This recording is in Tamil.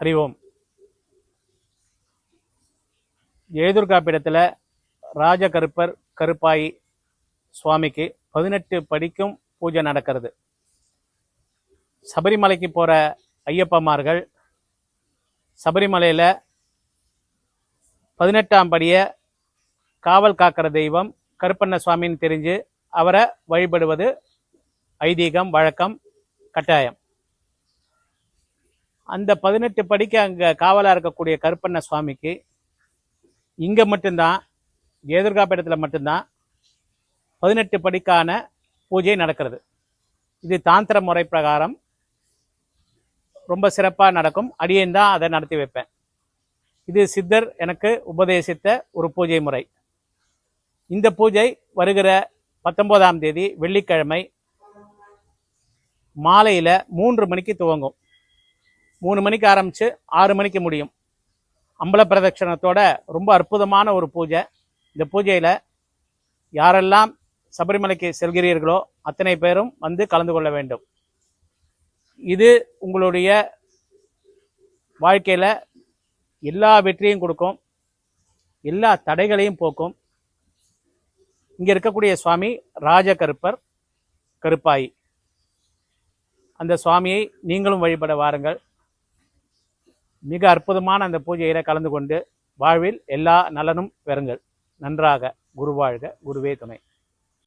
ஹரி ஓம் எழுதுர்காப்பிடத்தில் ராஜகருப்பர் கருப்பாயி சுவாமிக்கு பதினெட்டு படிக்கும் பூஜை நடக்கிறது. சபரிமலைக்கு போகிற ஐயப்பமார்கள் சபரிமலையில் பதினெட்டாம் படியை காவல் காக்கிற தெய்வம் கருப்பண்ண சுவாமின்னு தெரிஞ்சு அவரை வழிபடுவது ஐதீகம் வழக்கம் கட்டாயம். அந்த பதினெட்டு படிக்கு அங்கே காவலாக இருக்கக்கூடிய கருப்பண்ண சுவாமிக்கு இங்கே மட்டும்தான் எதிர்காப்பிடத்தில் மட்டும்தான் பதினெட்டு படிக்கான பூஜை நடக்கிறது. இது தாந்திர முறை பிரகாரம். ரொம்ப சிறப்பாக நடக்கும். அடியேன் தான் அதை நடத்தி வைப்பேன். இது சித்தர் எனக்கு உபதேசித்த ஒரு பூஜை முறை. இந்த பூஜை வருகிற பத்தொம்போதாம் தேதி வெள்ளிக்கிழமை மாலையில் மூன்று மணிக்கு துவங்கும். மூணு மணிக்கு ஆரம்பித்து ஆறு மணிக்கு முடியும். அம்பல பிரதட்சணத்தோட ரொம்ப அற்புதமான ஒரு பூஜை. இந்த பூஜையில் யாரெல்லாம் சபரிமலைக்கு செல்கிறீர்களோ அத்தனை பேரும் வந்து கலந்து கொள்ள வேண்டும். இது உங்களுடைய வாழ்க்கையில் எல்லா வெற்றியும் கொடுக்கும். எல்லா தடைகளையும் போக்கும். இங்கே இருக்கக்கூடிய சுவாமி ராஜ கருப்பர் கருப்பாயி. அந்த சுவாமியை நீங்களும் வழிபட வாருங்கள். மிக அற்புதமான அந்த பூஜையில் கலந்து கொண்டு வாழ்வில் எல்லா நலனும் பெறுங்கள். நன்றாக குருவாழ்க குருவே துணை.